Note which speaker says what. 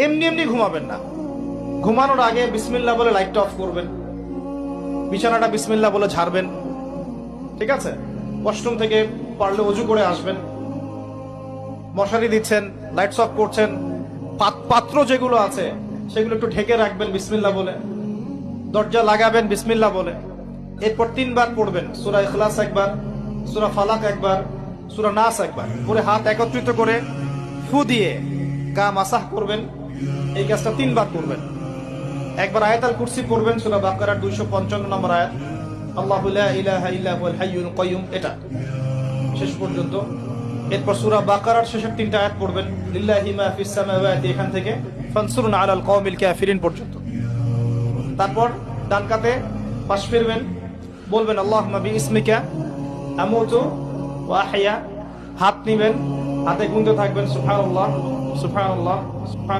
Speaker 1: এমনি এমনি ঘুমাবেন না। ঘুমানোর আগে বিসমিল্লাহ বলে লাইটটা অফ করবেন। বিছানাটা বিসমিল্লাহ বলে ঝাড়বেন। ঠিক আছে? ওয়াশরুম থেকে পারলে অজু করে আসবেন। মশারি দিচ্ছেন, লাইটস অফ করছেন। পাত- পাত্র যেগুলো আছে, সেগুলো একটু ঢেকে রাখবেন বিসমিল্লাহ বলে। দরজা লাগাবেন বিসমিল্লাহ বলে। এরপর তিনবার পড়বেন। সুরা ইখলাস একবার, সুরা ফালাক একবার, সুরা নাস একবার। পরে হাত একত্রিত করে ফু দিয়ে গা মাসাহ করবেন, এই কাজটা তিনবার করবেন। একবার আয়াতাল কুরসি পড়বেন, সুরা বাকারার দুইশো পঞ্চান্ন নম্বর আয়াত। আল্লাহু ইলাহা ইল্লা হুয়াল হাইয়ুল কাইয়ুম, এটা। শেষ পর্যন্ত। এরপর সূরা বাকারার শেষের তিনটা আয়াত পড়বেন। লিল্লাহি মা ফিস সামাওয়াতি, এখান থেকে। ফানসুরনা আলাল কওমিল কাফিরিন পর্যন্ত। তারপর ডান কাতে পাশ ফিরবেন। বলবেন আল্লাহ বি ইসমিকা আমুতু ওয়া আহইয়া। হাত নিবেন। হাতে গুনতে থাকবেন সুবহানাল্লাহ সুবহান